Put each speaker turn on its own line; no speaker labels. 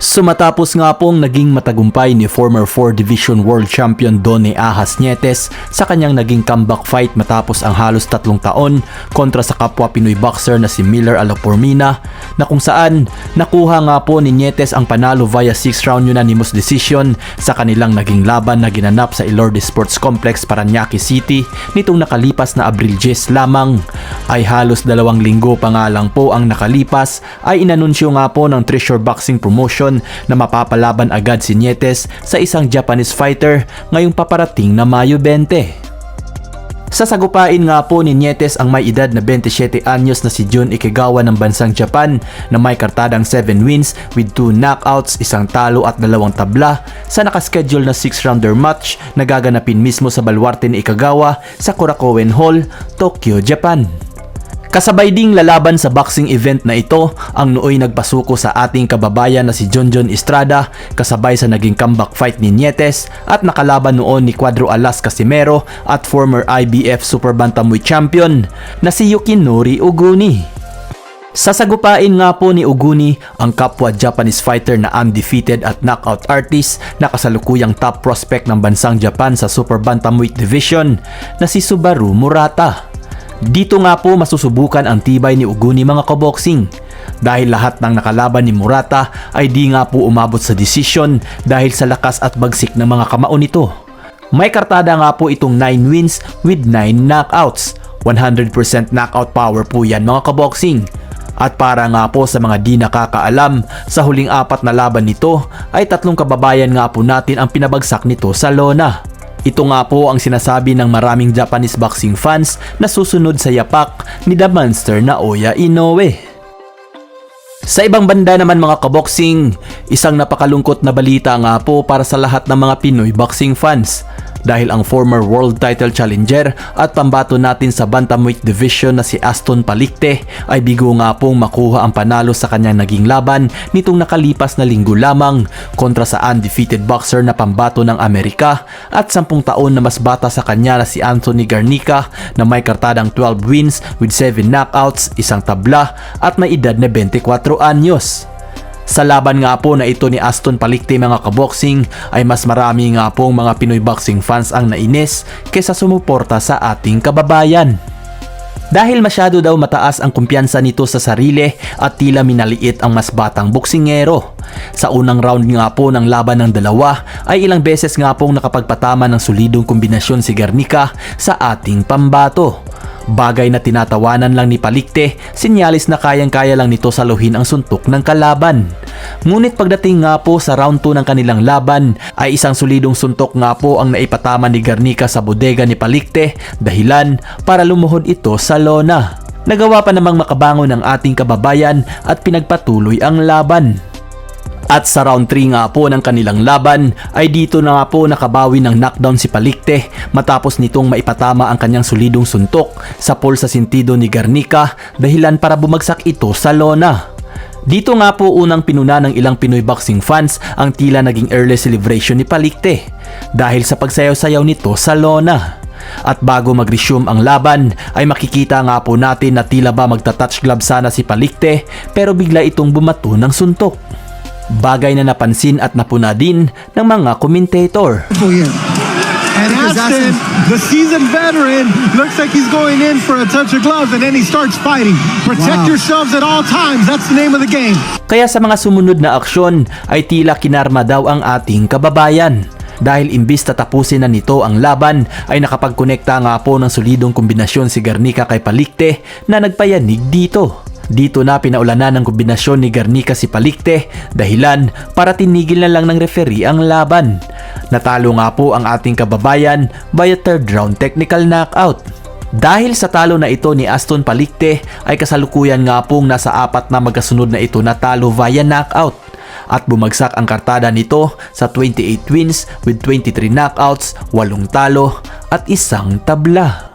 Sumatapos nga pong naging matagumpay ni former 4 Division World Champion Donny Ahas Nietes sa kanyang naging comeback fight matapos ang halos tatlong taon kontra sa kapwa Pinoy boxer na si Miller Alapormina na kung saan nakuha nga po ni Nietes ang panalo via 6 round unanimous decision sa kanilang naging laban na ginanap sa Ilorde Sports Complex Paranaque City nitong nakalipas na Abril 10 lamang. Ay halos dalawang linggo pa nga lang po ang nakalipas ay inanunsyo nga po ng Treasure Boxing Promotion na mapapalaban agad si Nietes sa isang Japanese fighter ngayong paparating na Mayo 20. Sasagupain nga po ni Nietes ang may edad na 27 anyos na si Jun Ikigawa ng bansang Japan na may kartadang 7 wins with 2 knockouts, isang talo at dalawang tabla sa nakaschedule na 6-rounder match na gaganapin mismo sa balwarte ni Ikagawa sa Korakuen Hall, Tokyo, Japan. Kasabay ding lalaban sa boxing event na ito ang nooy nagpasuko sa ating kababayan na si John John Estrada kasabay sa naging comeback fight ni Nietes at nakalaban noon ni Cuadro Alas Casimero at former IBF Super Bantamweight Champion na si Yukinori Uguni. Sasagupain nga po ni Uguni ang kapwa Japanese fighter na undefeated at knockout artist na kasalukuyang top prospect ng bansang Japan sa Super Bantamweight Division na si Subaru Murata. Dito nga po masusubukan ang tibay ni Uguni mga kaboxing dahil lahat ng nakalaban ni Murata ay di nga po umabot sa desisyon dahil sa lakas at bagsik ng mga kamao nito. May kartada nga po itong 9 wins with 9 knockouts. 100% knockout power po yan mga kaboxing. At para nga po sa mga di nakakaalam, sa huling apat na laban nito ay tatlong kababayan nga po natin ang pinabagsak nito sa lona. Ito nga po ang sinasabi ng maraming Japanese boxing fans na susunod sa yapak ni The Monster na Oya Inoue. Sa ibang banda naman mga kaboxing, isang napakalungkot na balita nga po para sa lahat ng mga Pinoy boxing fans dahil ang former world title challenger at pambato natin sa bantamweight division na si Aston Palikte ay bigo nga pong makuha ang panalo sa kanyang naging laban nitong nakalipas na linggo lamang kontra sa undefeated boxer na pambato ng Amerika at 10 taon na mas bata sa kanya na si Anthony Garnica na may kartadang 12 wins with 7 knockouts, isang tabla at may edad na 24 anyos. Sa laban nga po na ito ni Aston Palikte mga kaboxing ay mas marami nga pong mga Pinoy boxing fans ang nainis kaysa sumuporta sa ating kababayan. Dahil masyado daw mataas ang kumpiyansa nito sa sarili at tila minaliit ang mas batang boksingero. Sa unang round nga po ng laban ng dalawa ay ilang beses nga pong nakapagpatama ng solidong kombinasyon si Garnica sa ating pambato. Bagay na tinatawanan lang ni Palikte, sinyalis na kayang-kaya lang nito saluhin ang suntok ng kalaban. Ngunit pagdating nga po sa round 2 ng kanilang laban, ay isang solidong suntok nga po ang naipatama ni Garnica sa bodega ni Palikte, dahilan para lumuhod ito sa lona. Nagawa pa namang makabangon ng ating kababayan at pinagpatuloy ang laban. At sa round 3 nga po ng kanilang laban ay dito na nga po nakabawi ng knockdown si Palikte matapos nitong maipatama ang kanyang solidong suntok sa pulsa sintido ni Garnica dahilan para bumagsak ito sa lona. Dito nga po unang pinuna ng ilang Pinoy boxing fans ang tila naging early celebration ni Palikte dahil sa pagsayaw-sayaw nito sa lona. At bago mag-resume ang laban ay makikita nga po natin na tila ba magta-touch glove sana si Palikte pero bigla itong bumato ng suntok. Bagay na napansin at napuna din ng mga commentator.
for him.
And Aston, the seasoned veteran, looks like he's going in for a touch of gloves, and then he starts fighting. Protect
Wow.
yourselves at all times. That's the name of the game.
Kaya sa mga sumunod na aksyon ay tila kinarma daw ang ating kababayan. Dahil imbis na tapusin na nito ang laban ay nakapagkonekta nga po ng solidong kombinasyon si Garnica kay Palikte na nagpayanig dito. Dito na pinaulanan ng kombinasyon ni Garnica si Palikte dahilan para tinigil na lang ng referee ang laban. Natalo nga po ang ating kababayan by a third round technical knockout. Dahil sa talo na ito ni Aston Palikte ay kasalukuyan nga pong nasa apat na magkasunod na ito na talo via knockout at bumagsak ang kartada nito sa 28 wins with 23 knockouts, 8 talo at isang tabla.